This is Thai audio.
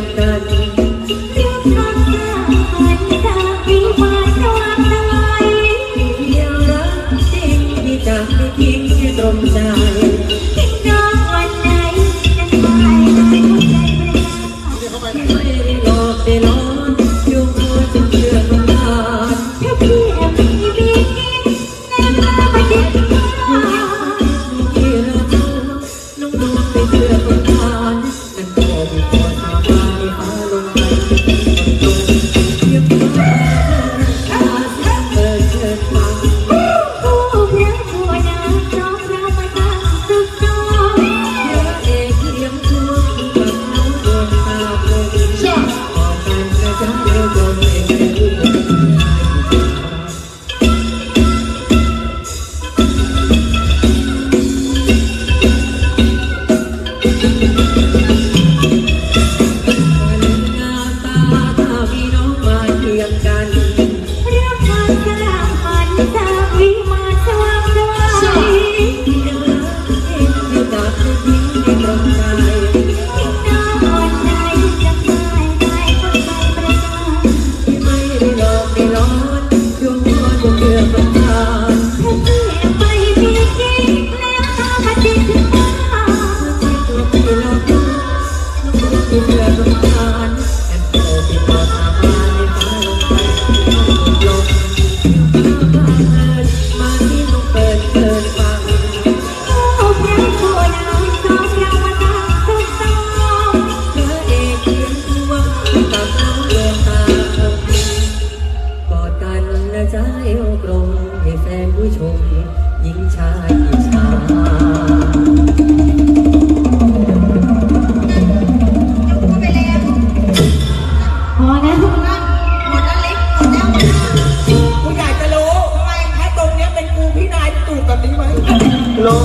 verdade นะจ้าเอวกลมให้แฟนผู้ชมหญิงชายอิจฉาพอแล้วหมดแล้วลิฟต์หมดแล้วกูอยากจะรู้ทำไมถ้าตรงนี้เป็นกูพี่นายตูดแบบนี้ไหม ลง